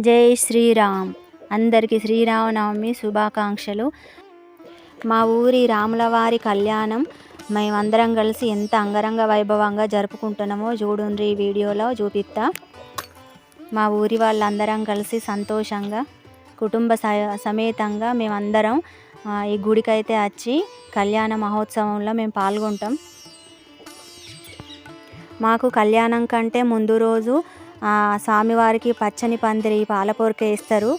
జై శ్రీరామ్. అందరికీ శ్రీరామనవమి శుభాకాంక్షలు. మా ఊరి రాములవారి కళ్యాణం మేమందరం కలిసి ఎంత అంగరంగ వైభవంగా జరుపుకుంటున్నామో చూడుండ్రి ఈ వీడియోలో చూపిస్తా. మా ఊరి వాళ్ళందరం కలిసి సంతోషంగా కుటుంబ స- సమేతంగా మేమందరం ఈ గుడికైతే వచ్చి కళ్యాణ మహోత్సవంలో మేము పాల్గొంటాం. మాకు కళ్యాణం కంటే ముందు రోజు స్వామివారికి పచ్చని పందిరి పాలపొరక ఇస్తారు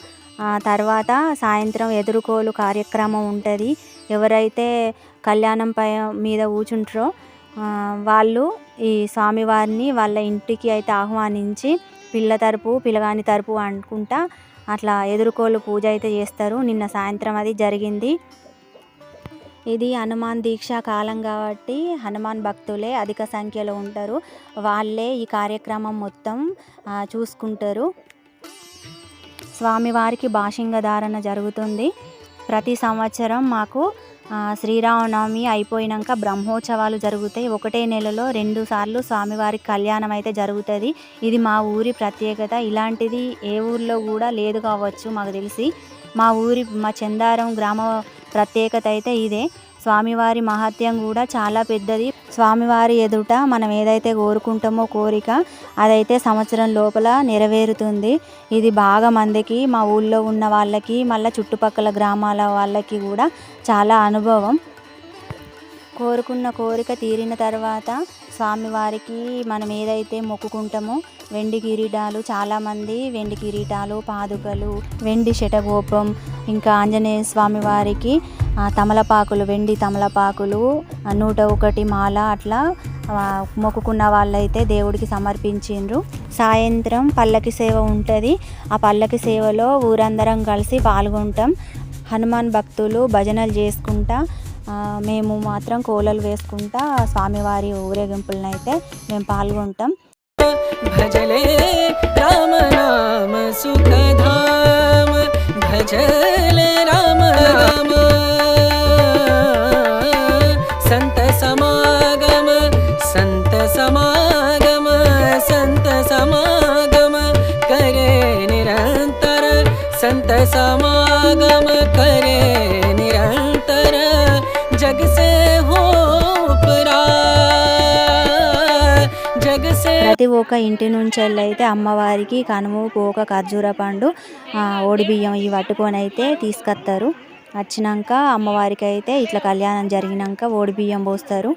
తర్వాత సాయంత్రం ఎదురుకోలు కార్యక్రమం ఉంటుంది. ఎవరైతే కళ్యాణం పై మీద కూర్చుంటారో వాళ్ళు ఈ స్వామివారిని వాళ్ళ ఇంటికి అయితే ఆహ్వానించి పిల్ల తరపు పిల్లగాని తరపు అనుకుంటా అట్లా ఎదురుకోలు పూజ అయితే చేస్తారు. నిన్న సాయంత్రం అది జరిగింది. ఇది హనుమాన్ దీక్షా కాలం కాబట్టి హనుమాన్ భక్తులే అధిక సంఖ్యలో ఉంటారు. వాళ్ళే ఈ కార్యక్రమం మొత్తం చూసుకుంటారు. స్వామివారికి భాషింగ ధారణ జరుగుతుంది. ప్రతి సంవత్సరం మాకు శ్రీరామనవమి అయిపోయినాక బ్రహ్మోత్సవాలు జరుగుతాయి. ఒకటే నెలలో రెండు సార్లు స్వామివారి కళ్యాణం అయితే జరుగుతుంది. ఇది మా ఊరి ప్రత్యేకత. ఇలాంటిది ఏ ఊర్లో కూడా లేదు కావచ్చు మాకు తెలిసి. మా ఊరి మా చందారం గ్రామ ప్రత్యేకత అయితే ఇదే. స్వామివారి మహత్యం కూడా చాలా పెద్దది. స్వామివారి ఎదుట మనం ఏదైతే కోరుకుంటామో కోరిక అదైతే సంవత్సరం లోపల నెరవేరుతుంది. ఇది బాగా మందికి మా ఊళ్ళో ఉన్న వాళ్ళకి మళ్ళీ చుట్టుపక్కల గ్రామాల వాళ్ళకి కూడా చాలా అనుభవం. కోరుకున్న కోరిక తీరిన తర్వాత స్వామివారికి మనం ఏదైతే మొక్కుకుంటామో వెండి కిరీటాలు చాలామంది వెండి కిరీటాలు పాదుకలు వెండి శటగోపం ఇంకా ఆంజనేయ స్వామి వారికి తమలపాకులు వెండి తమలపాకులు నూట ఒకటి మాల అట్లా మొక్కుకున్న వాళ్ళైతే దేవుడికి సమర్పించిండ్రు. సాయంత్రం పల్లకి సేవ ఉంటుంది. ఆ పల్లకి సేవలో ఊరందరం కలిసి పాల్గొంటాం. హనుమాన్ భక్తులు భజనలు చేసుకుంటా మేము మాత్రం కోలలు వేసుకుంటా స్వామివారి ఊరేగింపులను అయితే మేము పాల్గొంటాం भजले राम नाम सुखधाम भजले राम राम संत समागम संत समागम संत समागम करे निरंतर संत समागम ప్రతి ఒక్క ఇంటి నుంచి అయితే అమ్మవారికి కనుము పోక ఖర్జూర పండు ఓడిబియ్యం ఇవి పట్టుకొని అయితే తీసుకొస్తారు. వచ్చినాక అమ్మవారికి అయితే ఇట్లా కళ్యాణం జరిగినాక ఓడిబియ్యం పోస్తారు.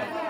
పోస్తారు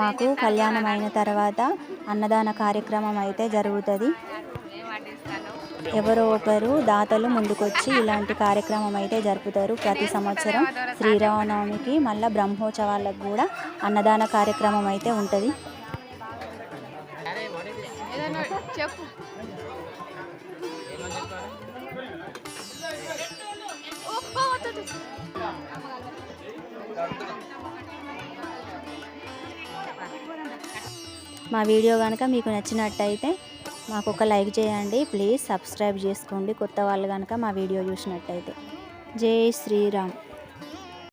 మాకు కళ్యాణం అయిన తర్వాత అన్నదాన కార్యక్రమం అయితే జరుగుతుంది. ఎవరో ఒకరు దాతలు ముందుకొచ్చి ఇలాంటి కార్యక్రమం అయితే జరుపుతారు ప్రతి సంవత్సరం. శ్రీరామనవమికి మళ్ళీ బ్రహ్మోత్సవాలకు కూడా అన్నదాన కార్యక్రమం అయితే ఉంటుంది. మా వీడియో కనుక మీకు నచ్చినట్టయితే మాకు ఒక లైక్ చేయండి. ప్లీజ్ సబ్స్క్రైబ్ చేసుకోండి. కొత్త వాళ్ళు కనుక మా వీడియో చూసినట్టయితే. జై శ్రీరామ్.